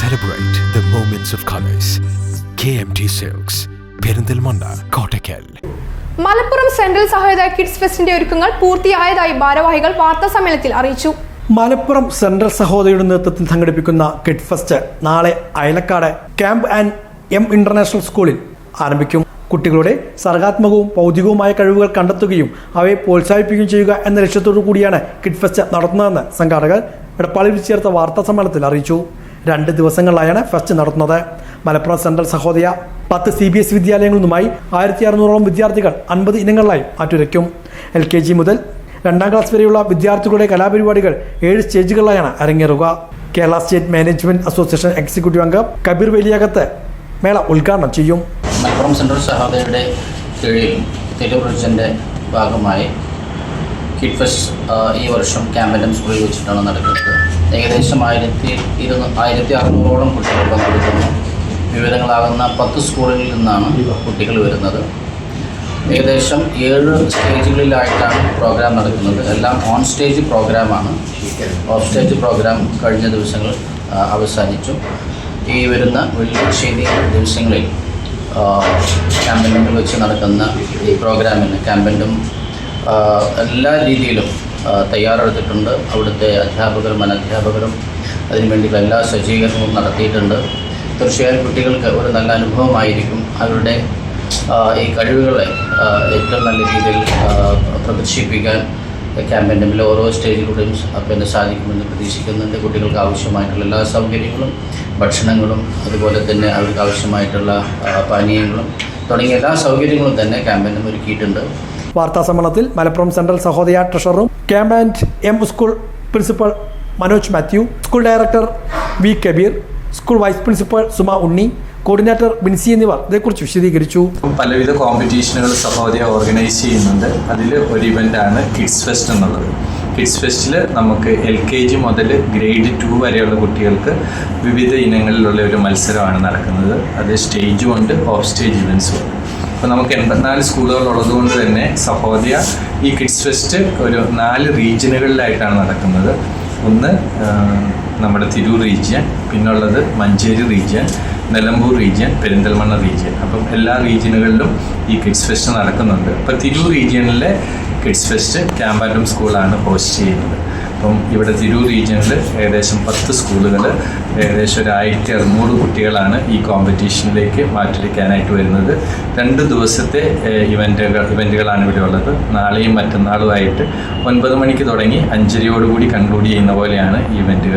Celebrate the moments of colors. KMT silks Perinthalmanna Kottakkal. Malappuram central Sahodaya kids ഫെസ്റ്റിന്റെ ഒരുക്കങ്ങൾ പൂർത്തിയായതായി ഭാരവാഹികൾ വാർത്താ സമ്മേളനത്തിൽ അറിയിച്ചു. മലപ്പുറം സെൻട്രൽ സഹോദരിയുടെ നേതൃത്വത്തിൽ സംഘടിപ്പിക്കുന്ന കിഡ് ഫെസ്റ്റ് നാളെ Ayalakkad camp and M international സ്കൂളിൽ ആരംഭിക്കും. കുട്ടികളുടെ സർഗാത്മകവും ഭൗതികവുമായ കഴിവുകൾ കണ്ടെത്തുകയും അവയെ പ്രോത്സാഹിപ്പിക്കുകയും ചെയ്യുക എന്ന ലക്ഷ്യത്തോടു കൂടിയാണ് കിഡ് ഫെസ്റ്റ് നടത്തുന്നതെന്ന് സംഘാടകർ എടപ്പാളിൽ ചേർത്ത വാർത്താ സമ്മേളനത്തിൽ അറിയിച്ചു. രണ്ട് ദിവസങ്ങളിലായാണ് ഫെസ്റ്റ് നടത്തുന്നത്. മലപ്പുറം സെൻട്രൽ സഹോദയ പത്ത് സി ബി എസ് വിദ്യാലയങ്ങളിൽ നിന്നുമായി ആയിരത്തി അറുന്നൂറോളം വിദ്യാർത്ഥികൾ അൻപത് ഇനങ്ങളിലായി മാറ്റുരയ്ക്കും എൽ കെ ജി മുതൽ രണ്ടാം ക്ലാസ് വരെയുള്ള വിദ്യാർത്ഥികളുടെ കലാപരിപാടികൾ ഏഴ് സ്റ്റേജുകളിലായാണ് അരങ്ങേറുക. Kerala state management association executive അംഗം കബീർ വലിയകത്ത് മേള ഉദ്ഘാടനം ചെയ്യും. മലപ്പുറം സെൻട്രൽ സഹോദയയുടെ കീഴിൽ തെലുഗു റിജന്റെ ഭാഗമായി കിഡ് ഫെസ്റ്റ് ഈ വർഷം ക്യാമ്പൻഡം സ്കൂളിൽ വെച്ചിട്ടാണ് നടക്കുന്നത്. ഏകദേശം ആയിരത്തി ഇരുന്നൂ ആയിരത്തി അറുന്നൂറോളം കുട്ടികൾ പങ്കെടുക്കുന്നു. വിവിധങ്ങളാകുന്ന പത്ത് സ്കൂളുകളിൽ നിന്നാണ് കുട്ടികൾ വരുന്നത്. ഏകദേശം ഏഴ് സ്റ്റേജുകളിലായിട്ടാണ് പ്രോഗ്രാം നടക്കുന്നത്. എല്ലാം ഓൺ സ്റ്റേജ് പ്രോഗ്രാമാണ്. ഓഫ് സ്റ്റേജ് പ്രോഗ്രാം കഴിഞ്ഞ ദിവസങ്ങൾ അവസാനിച്ചു. ഈ വരുന്ന വെള്ളി ശനി ദിവസങ്ങളിൽ ക്യാമ്പൻഡിൽ വെച്ച് നടക്കുന്ന ഈ പ്രോഗ്രാമിന് ക്യാമ്പൻഡും എല്ലാ രീതിയിലും തയ്യാറെടുത്തിട്ടുണ്ട്. അവിടുത്തെ അധ്യാപകരും അനധ്യാപകരും അതിനുവേണ്ടിയുള്ള എല്ലാ സജ്ജീകരണവും നടത്തിയിട്ടുണ്ട്. തീർച്ചയായും കുട്ടികൾക്ക് ഒരു നല്ല അനുഭവമായിരിക്കും. അവരുടെ ഈ കഴിവുകളെ ഏറ്റവും നല്ല രീതിയിൽ പ്രദർശിപ്പിക്കാൻ ക്യാമ്പയിന്റെ മുന്നിൽ ഓരോ സ്റ്റേജിലൂടെയും പിന്നെ സാധിക്കുമെന്ന് പ്രതീക്ഷിക്കുന്നുണ്ട്. കുട്ടികൾക്ക് ആവശ്യമായിട്ടുള്ള എല്ലാ സൗകര്യങ്ങളും ഭക്ഷണങ്ങളും അതുപോലെ തന്നെ അവർക്ക് ആവശ്യമായിട്ടുള്ള പാനീയങ്ങളും തുടങ്ങിയ എല്ലാ സൗകര്യങ്ങളും തന്നെ ക്യാമ്പയിനും ഒരുക്കിയിട്ടുണ്ട്. വാർത്താ സമ്മേളനത്തിൽ Malappuram central Sahodaya ട്രഷററും camp and M school principal Manoj Mathew school director V Kabeer school vice principal Suma Unni coordinator Binsi എന്നിവർ ഇതേക്കുറിച്ച് വിശദീകരിച്ചു. പലവിധ കോമ്പറ്റീഷനുകൾ സഹോദയ ഓർഗനൈസ് ചെയ്യുന്നുണ്ട്. അതിൽ ഒരു ഇവന്റാണ് കിഡ്സ് ഫെസ്റ്റ് എന്നുള്ളത്. കിഡ്സ് ഫെസ്റ്റിൽ നമുക്ക് എൽ കെ ജി മുതൽ ഗ്രേഡ് ടു വരെയുള്ള കുട്ടികൾക്ക് വിവിധ ഇനങ്ങളിലുള്ള ഒരു മത്സരമാണ് നടക്കുന്നത്. അത് സ്റ്റേജും ഉണ്ട് ഓഫ് സ്റ്റേജ് ഇവൻസും ഉണ്ട് അപ്പോൾ നമുക്ക് എൺപത്തിനാല് സ്കൂളുകൾ ഉള്ളതുകൊണ്ട് തന്നെ സഹോദയ ഈ കിഡ്സ് ഫെസ്റ്റ് ഒരു നാല് റീജിയനുകളിലായിട്ടാണ് നടക്കുന്നത്. ഒന്ന് നമ്മുടെ തിരൂർ റീജിയൻ പിന്നുള്ളത് Manjeri region Nilambur region Perinthalmanna region. അപ്പം എല്ലാ റീജിയനുകളിലും ഈ കിഡ്സ് ഫെസ്റ്റ് നടക്കുന്നുണ്ട്. അപ്പോൾ തിരൂർ റീജിയനിലെ കിഡ്സ് ഫെസ്റ്റ് ക്യാമ്പാറ്റം സ്കൂളാണ് ഹോസ്റ്റ് ചെയ്യുന്നത്. അപ്പം ഇവിടെ തിരൂർ റീജിയനിൽ ഏകദേശം പത്ത് സ്കൂളുകൾ ഏകദേശം ഒരു ആയിരത്തി അറുന്നൂറ് കുട്ടികളാണ് ഈ കോമ്പറ്റീഷനിലേക്ക് മാറ്റിവെക്കാനായിട്ട് വരുന്നത്. രണ്ട് ദിവസത്തെ ഇവന്റുകൾ ഇവന്റുകളാണ് ഇവിടെ ഉള്ളത്. നാളെയും മറ്റന്നാളുമായിട്ട് ഒൻപത് മണിക്ക് തുടങ്ങി അഞ്ചരയോടുകൂടി കൺക്ലൂഡ് ചെയ്യുന്ന പോലെയാണ് ഇവന്റുകൾ